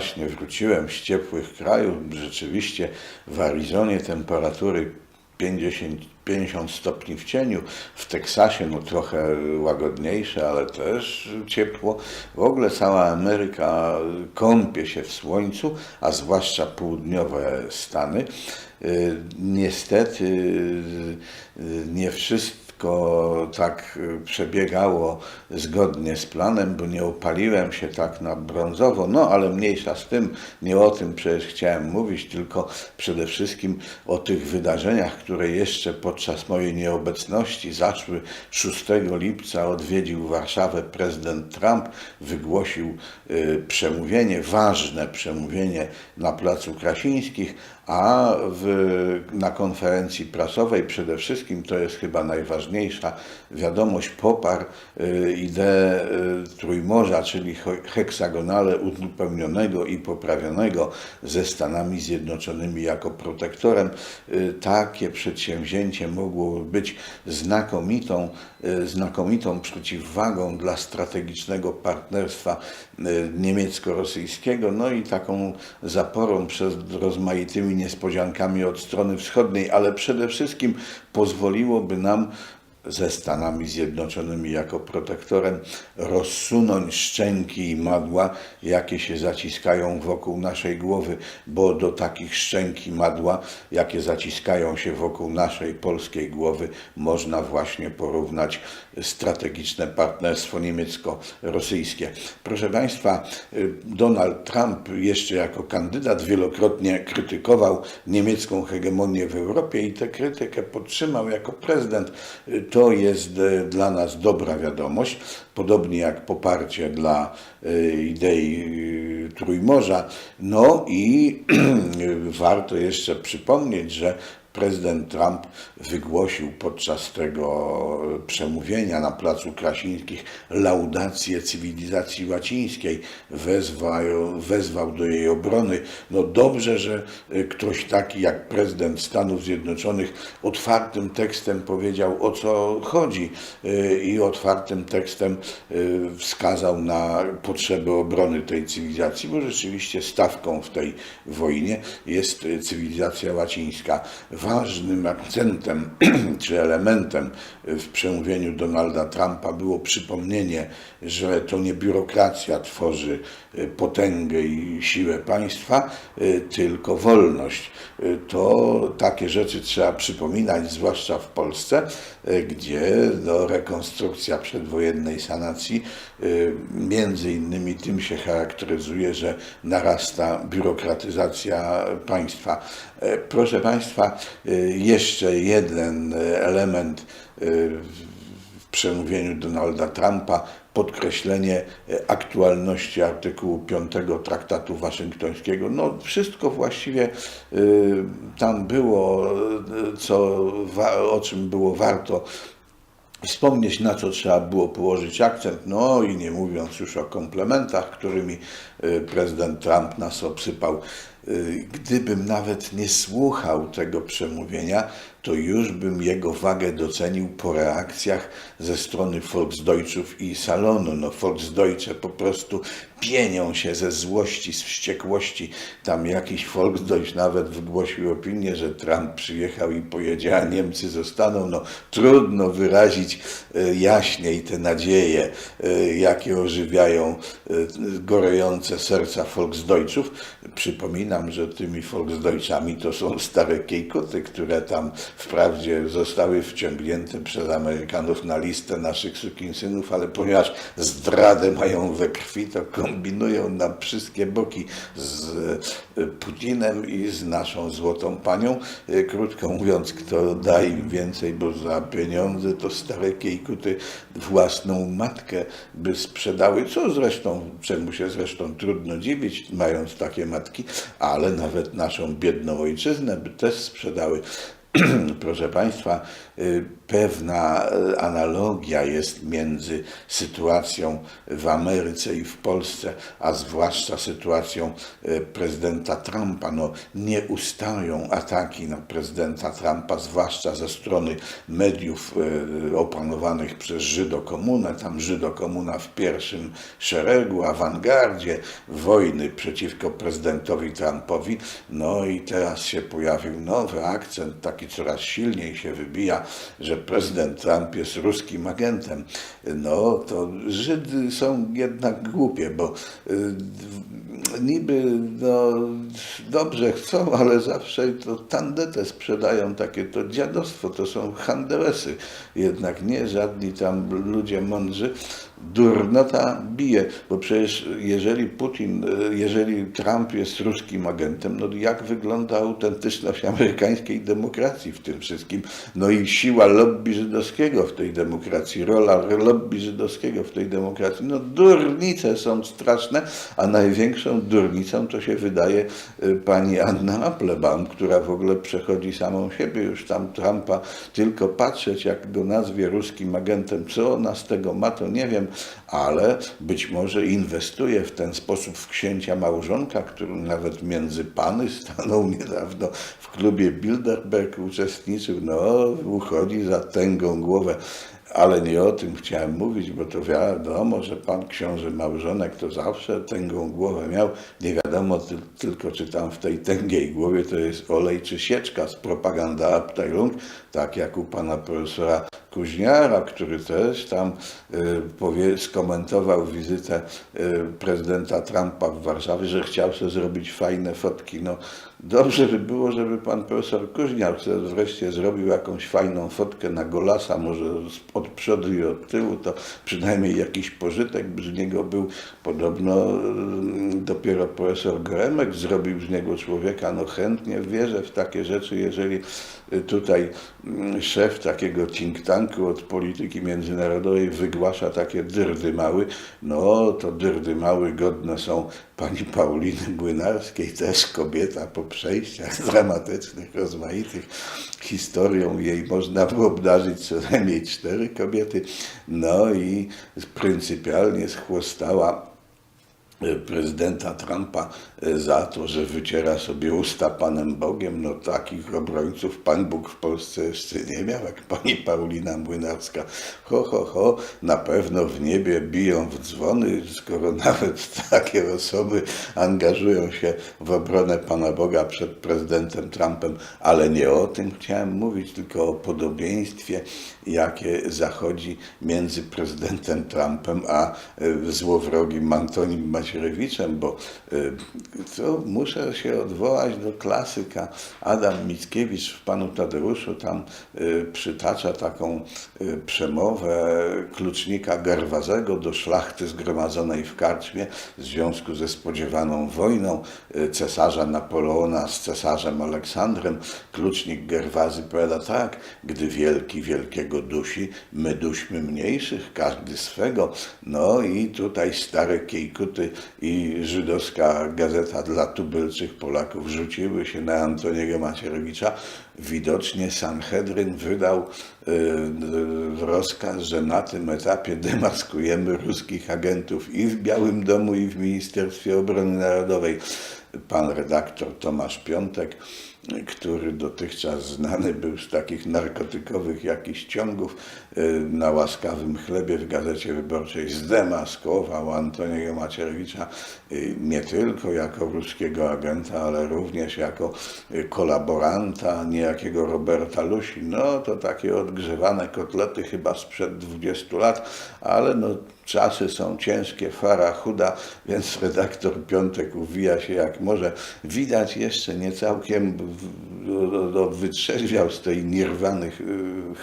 właśnie wróciłem z ciepłych krajów. Rzeczywiście w Arizonie temperatury 50, 50 stopni w cieniu, w Teksasie no trochę łagodniejsze, ale też ciepło. W ogóle cała Ameryka kąpie się w słońcu, a zwłaszcza południowe Stany. Y, Niestety y, nie wszystko tak y, przebiegało zgodnie z planem, bo nie opaliłem się tak na brązowo, no ale mniejsza z tym, nie o tym przecież chciałem mówić, tylko przede wszystkim o tych wydarzeniach, które jeszcze podczas mojej nieobecności zaszły 6 lipca odwiedził Warszawę prezydent Trump, wygłosił y, przemówienie, ważne przemówienie na Placu Krasińskich, a w, na konferencji prasowej przede wszystkim, to jest chyba najważniejsza wiadomość, poparł y, ideę y, Trójmorza, czyli he- heksagonale uzupełnionego i poprawionego ze Stanami Zjednoczonymi jako protektorem. Y, Takie przedsięwzięcie mogło być znakomitą, znakomitą przeciwwagą dla strategicznego partnerstwa niemiecko-rosyjskiego, no i taką zaporą przed rozmaitymi niespodziankami od strony wschodniej, ale przede wszystkim pozwoliłoby nam ze Stanami Zjednoczonymi jako protektorem rozsunąć szczęki i madła, jakie się zaciskają wokół naszej głowy, bo do takich szczęk i madła, jakie zaciskają się wokół naszej polskiej głowy, można właśnie porównać strategiczne partnerstwo niemiecko-rosyjskie. Proszę Państwa, y, Donald Trump jeszcze jako kandydat wielokrotnie krytykował niemiecką hegemonię w Europie i tę krytykę podtrzymał jako prezydent. To jest y, dla nas dobra wiadomość, podobnie jak poparcie dla y, idei y, Trójmorza. No i warto jeszcze przypomnieć, że prezydent Trump wygłosił podczas tego przemówienia na Placu Krasińskich laudację cywilizacji łacińskiej, wezwał, wezwał do jej obrony. No dobrze, że y, ktoś taki jak prezydent Stanów Zjednoczonych otwartym tekstem powiedział o co chodzi y, i otwartym tekstem y, wskazał na potrzeby obrony tej cywilizacji, bo rzeczywiście stawką w tej wojnie jest cywilizacja łacińska. Ważnym akcentem czy elementem w przemówieniu Donalda Trumpa było przypomnienie, że to nie biurokracja tworzy y, potęgę i siłę państwa, y, tylko wolność. Y, To takie rzeczy trzeba przypominać, zwłaszcza w Polsce, gdzie no, rekonstrukcja przedwojennej sanacji między innymi tym się charakteryzuje, że narasta biurokratyzacja państwa. E, Proszę Państwa, jeszcze jeden y, element y, w przemówieniu Donalda Trumpa podkreślenie aktualności artykułu 5 Traktatu Waszyngtońskiego. No, wszystko właściwie y, tam było, y, co, o czym było warto wspomnieć, na co trzeba było położyć akcent, no i nie mówiąc już o komplementach, którymi y, prezydent Trump nas obsypał. Y, Gdybym nawet nie słuchał tego przemówienia, to już bym jego wagę docenił po reakcjach ze strony Volksdeutschów i salonu. No, Volksdeutsche po prostu pienią się ze złości, z wściekłości. Tam jakiś Volksdeutsch nawet wygłosił opinię, że Trump przyjechał i pojedzie, a Niemcy zostaną. No, trudno wyrazić y, jaśniej te nadzieje, y, jakie ożywiają y, gorejące serca Volksdeutschów. Przypominam, że tymi Volksdeutschami to są stare kiejkuty, które tam wprawdzie zostały wciągnięte przez Amerykanów na listę naszych sukinsynów, ale ponieważ zdradę mają we krwi, to kombinują na wszystkie boki z y, Putinem i z naszą złotą panią. Y, Krótko mówiąc, kto da im więcej, bo za pieniądze to stare kiejkuty własną matkę by sprzedały, co zresztą, czemu się zresztą trudno dziwić, mając takie matki, ale nawet naszą biedną ojczyznę by też sprzedały. proszę Państwa, pewna y, analogia jest między sytuacją w Ameryce i w Polsce, a zwłaszcza sytuacją y, prezydenta Trumpa. No, nie ustają ataki na prezydenta Trumpa, zwłaszcza ze strony mediów opanowanych przez Żydokomunę. Tam Żydokomuna w pierwszym szeregu, awangardzie wojny przeciwko prezydentowi Trumpowi. No i teraz się pojawił nowy akcent, taki coraz silniej się wybija, że prezydent Trump jest ruskim agentem. No to Żydy są jednak głupie, bo y, niby no, dobrze chcą, ale zawsze to tandetę sprzedają, takie to dziadostwo, to są handelsy, jednak nie żadni tam ludzie mądrzy. Durnota bije, bo przecież jeżeli Putin, jeżeli Trump jest ruskim agentem, no jak wygląda autentyczność amerykańskiej demokracji w tym wszystkim? No i siła lobby żydowskiego w tej demokracji, rola lobby żydowskiego w tej demokracji. No durnice są straszne, a największą durnicą to się wydaje y, pani Anna Applebaum, która w ogóle przechodzi samą siebie już tam Trumpa, tylko patrzeć jak go nazwie ruskim agentem, co ona z tego ma, to nie wiem, ale być może inwestuje w ten sposób w księcia małżonka, który nawet między pany stanął niedawno w klubie Bilderberg, uczestniczył, no uchodzi za tęgą głowę. Ale nie o tym chciałem mówić, bo to wiadomo, że pan książę małżonek to zawsze tęgą głowę miał. Nie wiadomo ty, tylko, czy tam w tej tęgiej głowie to jest olej czy sieczka z propaganda Abteilung, tak jak u pana profesora Kuźniara, który też tam y, powie, skomentował wizytę y, prezydenta Trumpa w Warszawie, że chciał sobie zrobić fajne fotki. No, dobrze by było, żeby pan profesor Kuźniar wreszcie zrobił jakąś fajną fotkę na Golasa, może od przodu i od tyłu, to przynajmniej jakiś pożytek by z niego był. Podobno y, dopiero profesor Goremek zrobił z niego człowieka. No chętnie wierzę w takie rzeczy, jeżeli tutaj szef takiego think tanku od polityki międzynarodowej wygłasza takie dyrdy mały, no to dyrdy mały godne są pani Pauliny Młynarskiej, też kobieta po przejściach dramatycznych, rozmaitych, historią jej można było obdarzyć co najmniej cztery kobiety, no i pryncypialnie schłostała prezydenta Trumpa e, za to, że wyciera sobie usta Panem Bogiem. No takich obrońców Pan Bóg w Polsce jeszcze nie miał, jak pani Paulina Młynarska. Ho, ho, ho, na pewno w niebie biją w dzwony, skoro nawet takie osoby angażują się w obronę Pana Boga przed prezydentem Trumpem, ale nie o tym chciałem mówić, tylko o podobieństwie, jakie zachodzi między prezydentem Trumpem a e, złowrogim Antonim Macierewiczem Macierewiczem, bo y, to muszę się odwołać do klasyka. Adam Mickiewicz w Panu Tadeuszu tam y, przytacza taką y, przemowę klucznika Gerwazego do szlachty zgromadzonej w karczmie w związku ze spodziewaną wojną cesarza Napoleona z cesarzem Aleksandrem. Klucznik Gerwazy powiada tak, gdy wielki wielkiego dusi, my duśmy mniejszych, każdy swego. No i tutaj stare kiejkuty i żydowska gazeta dla tubylczych Polaków rzuciły się na Antoniego Macierewicza. Widocznie Sanhedryn wydał y, y, rozkaz, że na tym etapie demaskujemy ruskich agentów i w Białym Domu, i w Ministerstwie Obrony Narodowej. Pan redaktor Tomasz Piątek który dotychczas znany był z takich narkotykowych jakichś ciągów y, na łaskawym chlebie w Gazecie Wyborczej zdemaskował Antoniego Macierewicza y, nie tylko jako ruskiego agenta, ale również jako y, kolaboranta niejakiego Roberta Lusi. No to takie odgrzewane kotlety chyba sprzed 20 lat, ale no czasy są ciężkie, fara chuda, więc redaktor Piątek uwija się jak może. Widać jeszcze nie całkiem wytrzeźwiał z tej nirwany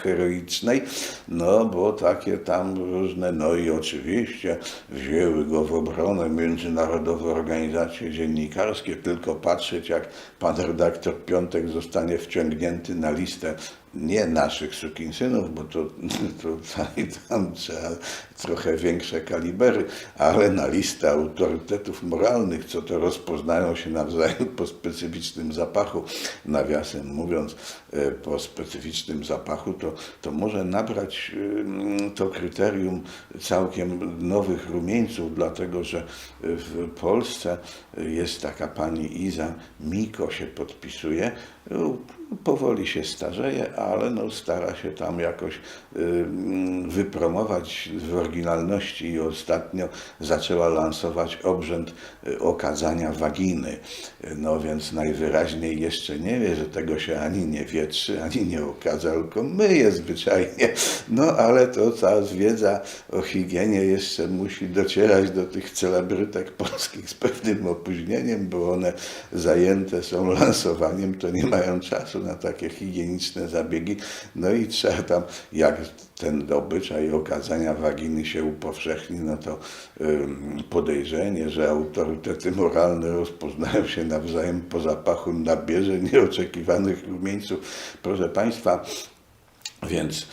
heroicznej, no bo takie tam różne, no i oczywiście wzięły go w obronę międzynarodowe organizacje dziennikarskie, tylko patrzeć jak pan redaktor Piątek zostanie wciągnięty na listę nie naszych sukinsynów, bo to, tutaj tam trzeba trochę większe kalibery, ale na listę autorytetów moralnych, co to rozpoznają się nawzajem po specyficznym zapachu. Nawiasem mówiąc, e, po specyficznym zapachu, to, to może nabrać ym, to kryterium całkiem nowych rumieńców, dlatego że w Polsce jest taka pani Iza Miko się podpisuje. Powoli się starzeje, ale no stara się tam jakoś ym, wypromować w oryginalności i ostatnio zaczęła lansować obrzęd y, okadzania waginy. No więc najwyraźniej jeszcze nie wie, że tego się ani nie wietrzy, ani nie okadza, tylko myje zwyczajnie. No ale to ta wiedza o higienie jeszcze musi docierać do tych celebrytek polskich z pewnym opóźnieniem, bo one zajęte są lansowaniem, to nie mają czasu na takie higieniczne zabiegi. No i trzeba tam, jak ten obyczaj okazania waginy się upowszechni, no to podejrzenie, że autorytety moralne rozpoznają się nawzajem po zapachu nabierze nieoczekiwanych rumieńców. Proszę Państwa, więc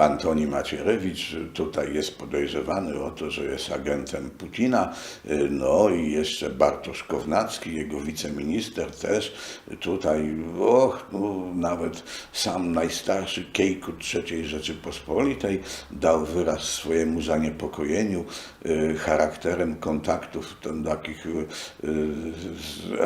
Antoni Macierewicz tutaj jest podejrzewany o to, że jest agentem Putina. Y, no i jeszcze Bartosz Kownacki, jego wiceminister też tutaj, och, no, nawet sam najstarszy Kejkut III Rzeczypospolitej dał wyraz swojemu zaniepokojeniu y, charakterem kontaktów ten, takich y,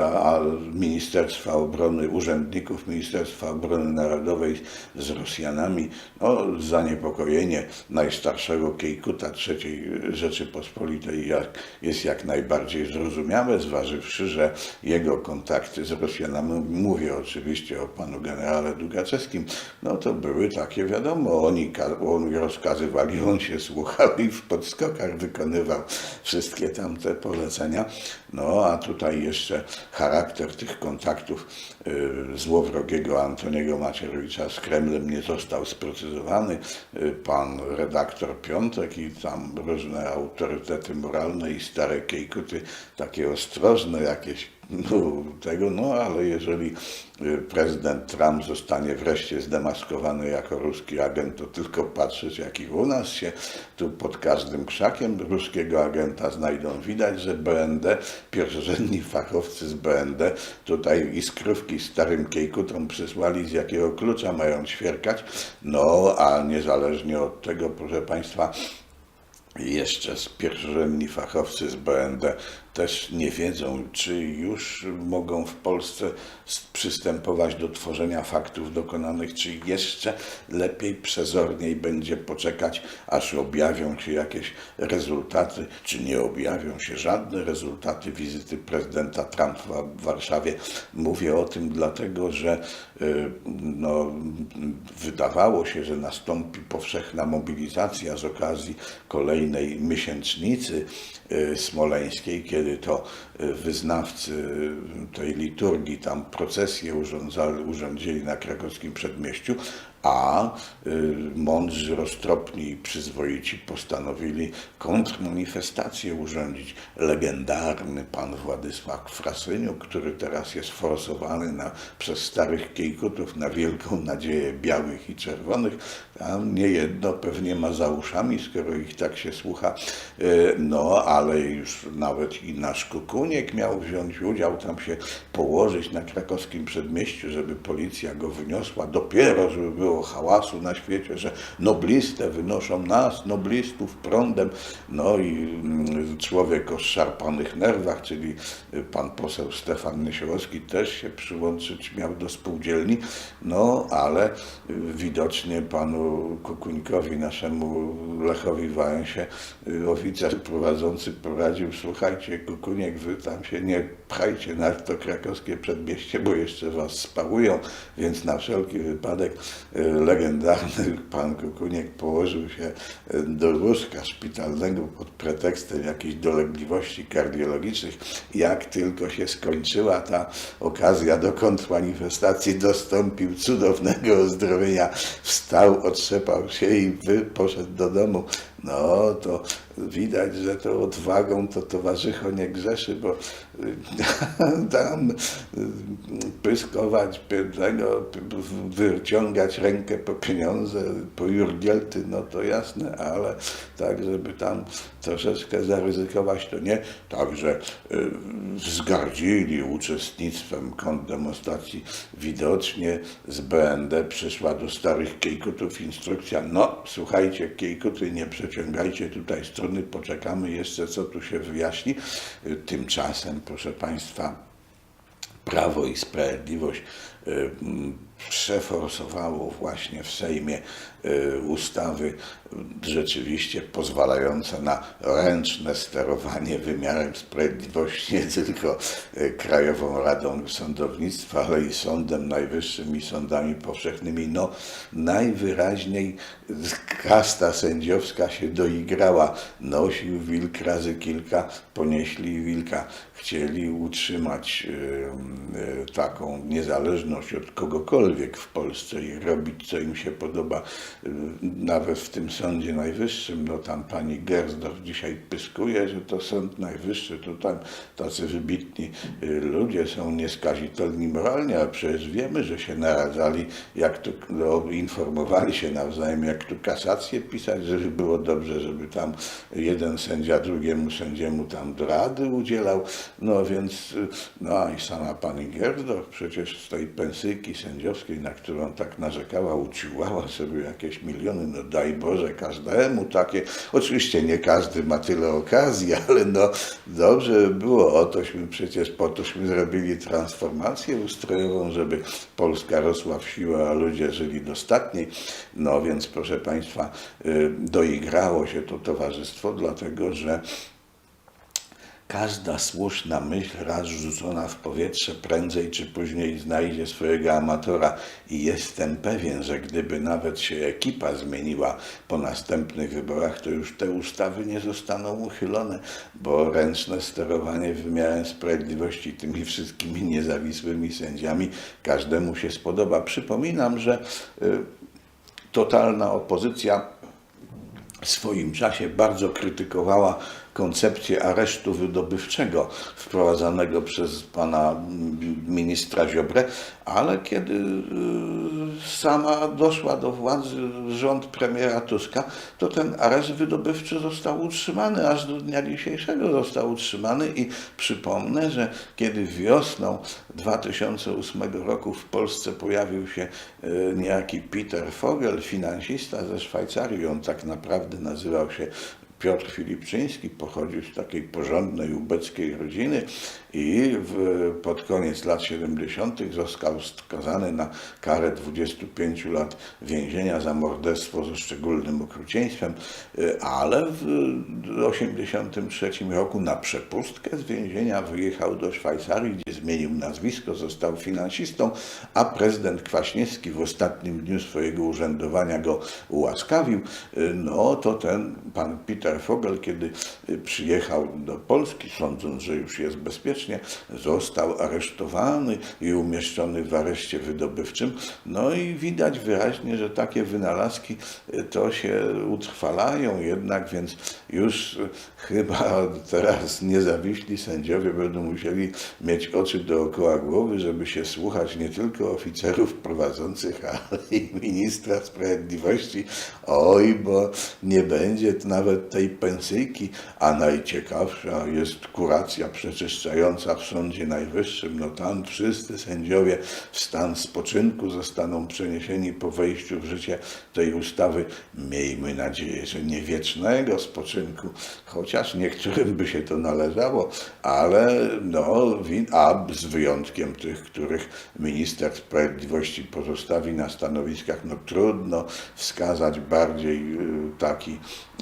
a Ministerstwa Obrony, urzędników Ministerstwa Obrony Narodowej z Rosjanami, no, zaniepokojenie najstarszego Kejkuta III Rzeczypospolitej jak, jest jak najbardziej zrozumiałe, zważywszy, że jego kontakty z Rosjanami, mówię oczywiście o panu generale Dugaczewskim, no to były takie, wiadomo, oni, oni rozkazywali, on się słuchał i w podskokach wykonywał wszystkie tamte polecenia. No a tutaj jeszcze charakter tych kontaktów y, złowrogiego Antoniego Macierewicza z Kremlem nie został sprecyzowany. Y, Pan redaktor Piątek i tam różne autorytety moralne i stare kejkuty, takie ostrożne jakieś no, tego, no ale jeżeli y, prezydent Trump zostanie wreszcie zdemaskowany jako ruski agent, to tylko patrzeć, jak i u nas się tu pod każdym krzakiem ruskiego agenta znajdą. Widać, że BND, pierwszorzędni fachowcy z BND, tutaj iskrówki starym kejkutom przysłali, z jakiego klucza mają ćwierkać. No, a niezależnie od tego, proszę Państwa, jeszcze z pierwszorzędni fachowcy z BND też nie wiedzą, czy już mogą w Polsce przystępować do tworzenia faktów dokonanych, czy jeszcze lepiej, przezorniej będzie poczekać, aż objawią się jakieś rezultaty, czy nie objawią się żadne rezultaty wizyty prezydenta Trumpa w Warszawie. Mówię o tym dlatego, że y, no, wydawało się, że nastąpi powszechna mobilizacja z okazji kolejnej miesięcznicy y, smoleńskiej, kiedy to y, wyznawcy y, tej liturgii tam procesję urządzali, urządzili na krakowskim przedmieściu, a y, mądrzy, roztropni i przyzwoici postanowili kontrmanifestację urządzić. Legendarny pan Władysław Frasyniuk, który teraz jest forsowany na, przez starych kiejkutów na wielką nadzieję białych i czerwonych, tam niejedno pewnie ma za uszami, skoro ich tak się słucha, Y, no ale już nawet i nasz Kukuniek miał wziąć udział, tam się położyć na krakowskim przedmieściu, żeby policja go wyniosła, dopiero żeby było hałasu na świecie, że noblistę wynoszą nas, noblistów prądem, no i mm, człowiek o szarpanych nerwach, czyli pan poseł Stefan Niesiołowski też się przyłączyć miał do spółdzielni, no ale widocznie panu Kukunikowi, naszemu Lechowi Wałęsie, y, oficer prowadzący poradził, słuchajcie Kukuniek, wy tam się nie pchajcie na to krakowskie przedmieście, bo jeszcze was spałują, więc na wszelki wypadek y, legendarny pan Kukuniek położył się y, do łóżka szpitalnego pod pretekstem jakichś dolegliwości kardiologicznych. Jak tylko się skończyła ta okazja do kontrmanifestacji, dostąpił cudownego uzdrowienia, wstał, otrzepał się i poszedł do domu. No to widać, że to odwagą to towarzycho nie grzeszy, bo y, tam y, pyskować tego, wyciągać rękę po pieniądze, po jurgielty, no to jasne, ale tak, żeby tam troszeczkę zaryzykować, to nie. Także y, wzgardzili uczestnictwem kondemonstracji. Widocznie z BND przyszła do starych kiejkutów instrukcja, no słuchajcie, kiejkuty, nie przeciągajcie tutaj strony, poczekamy jeszcze, co tu się wyjaśni. Tymczasem, proszę Państwa, Prawo i Sprawiedliwość m, przeforsowało właśnie w Sejmie ustawy y, rzeczywiście pozwalające na ręczne sterowanie wymiarem sprawiedliwości nie tylko y, Krajową Radą Sądownictwa, ale i Sądem Najwyższym i sądami powszechnymi. No najwyraźniej kasta sędziowska się doigrała. Nosił wilk razy kilka, ponieśli wilka. Chcieli utrzymać y, taką niezależność od kogokolwiek w Polsce i robić, co im się podoba, nawet w tym Sądzie Najwyższym. No tam pani Gersdorf dzisiaj pyskuje, że to Sąd Najwyższy, to tam tacy wybitni y, ludzie są nieskazitelni moralnie, a przecież wiemy, że się naradzali, jak tu no, informowali się nawzajem, jak tu kasację pisać, żeby było dobrze, żeby tam jeden sędzia drugiemu sędziemu tam rady udzielał. No więc, y, no i sama pani Gersdorf przecież z tej pensyjki sędziowskiej, na którą tak narzekała, uciłała sobie jakieś miliony, no daj Boże każdemu takie. Oczywiście nie każdy ma tyle okazji, ale no dobrze by było, otośmy przecież po tośmy zrobili transformację ustrojową, żeby Polska rosła w siłę, a ludzie żyli dostatniej. No więc proszę Państwa, y, doigrało się to towarzystwo, dlatego że Każda słuszna myśl raz rzucona w powietrze prędzej czy później znajdzie swojego amatora i jestem pewien, że gdyby nawet się ekipa zmieniła po następnych wyborach, to już te ustawy nie zostaną uchylone, bo ręczne sterowanie wymiarem sprawiedliwości tymi wszystkimi niezawisłymi sędziami każdemu się spodoba. Przypominam, że y, totalna opozycja w swoim czasie bardzo krytykowała koncepcję aresztu wydobywczego wprowadzanego przez pana ministra Ziobrę, ale kiedy y, sama doszła do władzy rząd premiera Tuska, to ten areszt wydobywczy został utrzymany, aż do dnia dzisiejszego został utrzymany i przypomnę, że kiedy wiosną 2008 roku w Polsce pojawił się y, niejaki Peter Fogel, finansista ze Szwajcarii, on tak naprawdę nazywał się Piotr Filipczyński pochodził z takiej porządnej ubeckiej rodziny i w, pod koniec lat 70. został skazany na karę 25 lat więzienia za morderstwo ze szczególnym okrucieństwem, y, ale w 1983 roku na przepustkę z więzienia wyjechał do Szwajcarii, gdzie zmienił nazwisko, został finansistą, a prezydent Kwaśniewski w ostatnim dniu swojego urzędowania go ułaskawił. Y, No to ten pan Peter Fogel, kiedy y, przyjechał do Polski, sądząc, że już jest został aresztowany i umieszczony w areszcie wydobywczym. No i widać wyraźnie, że takie wynalazki y, to się utrwalają jednak, więc już y, chyba teraz niezawiśli sędziowie będą musieli mieć oczy dookoła głowy, żeby się słuchać nie tylko oficerów prowadzących, ale i ministra sprawiedliwości. Oj, bo nie będzie nawet tej pensyjki, a najciekawsza jest kuracja przeczyszczająca w Sądzie Najwyższym. No tam wszyscy sędziowie w stan spoczynku zostaną przeniesieni po wejściu w życie tej ustawy. Miejmy nadzieję, że nie wiecznego spoczynku, chociaż niektórym by się to należało, ale no, a z wyjątkiem tych, których minister sprawiedliwości pozostawi na stanowiskach, no trudno wskazać bardziej y, taki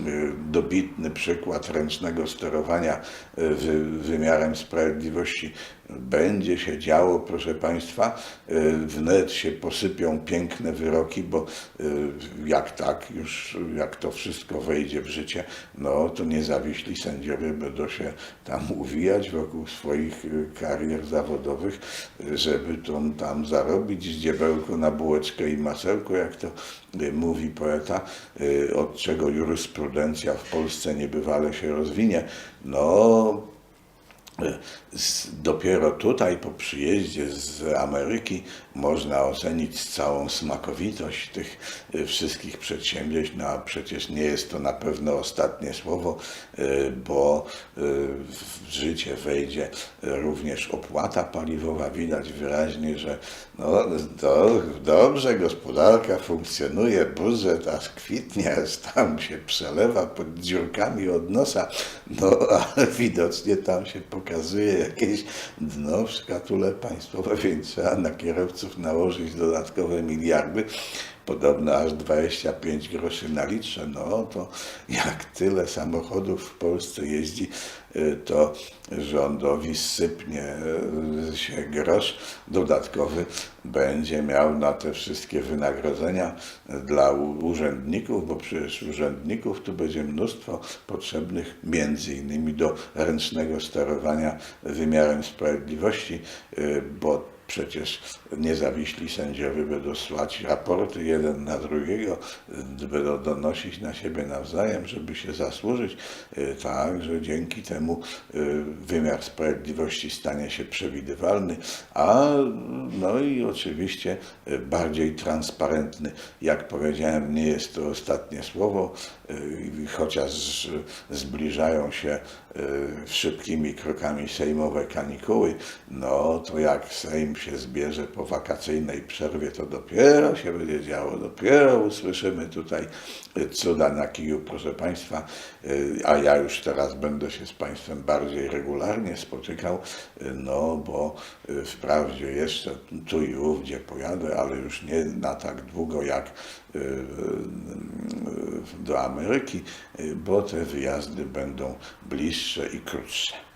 y, dobitny przykład ręcznego sterowania y, wy, wymiarem sprawiedliwości Sprawiedliwości będzie się działo, proszę Państwa. Y, Wnet się posypią piękne wyroki, bo y, jak tak, już jak to wszystko wejdzie w życie, no to niezawiśli sędziowie będą się tam uwijać wokół swoich y, karier zawodowych, żeby to tam zarobić zdziebełko na bułeczkę i masełko, jak to mówi poeta, od czego jurysprudencja w Polsce niebywale się rozwinie. No, Dopiero tutaj po przyjeździe z Ameryki można ocenić całą smakowitość tych y, wszystkich przedsięwzięć, no a przecież nie jest to na pewno ostatnie słowo, y, bo w życie wejdzie również opłata paliwowa. Widać wyraźnie, że no, do, dobrze gospodarka funkcjonuje, budżet aż kwitnie, aż tam się przelewa pod dziurkami od nosa, no ale widocznie tam się pokazuje jakieś dno w szkatule państwowe, więc trzeba na kierowców nałożyć dodatkowe miliardy. Podobno aż 25 groszy na litrze. No to jak tyle samochodów w Polsce jeździ, y, to rządowi sypnie y, się grosz dodatkowy będzie miał na te wszystkie wynagrodzenia dla urzędników, bo przecież urzędników tu będzie mnóstwo potrzebnych między innymi do ręcznego sterowania wymiarem sprawiedliwości, y, bo Przecież niezawiśli sędziowie będą słać raporty jeden na drugiego, będą donosić na siebie nawzajem, żeby się zasłużyć, y, tak, że dzięki temu y, wymiar sprawiedliwości stanie się przewidywalny, a no i oczywiście y, bardziej transparentny. Jak powiedziałem, nie jest to ostatnie słowo, chociaż zbliżają się szybkimi krokami sejmowe kanikuły, no to jak Sejm się zbierze po wakacyjnej przerwie, to dopiero się będzie działo, dopiero usłyszymy tutaj y, cuda na kiju, proszę Państwa, Y, a ja już teraz będę się z Państwem bardziej regularnie spotykał, y, no bo y, wprawdzie jeszcze tu i ówdzie pojadę, ale już nie na tak długo jak do Ameryki, bo te wyjazdy będą bliższe i krótsze.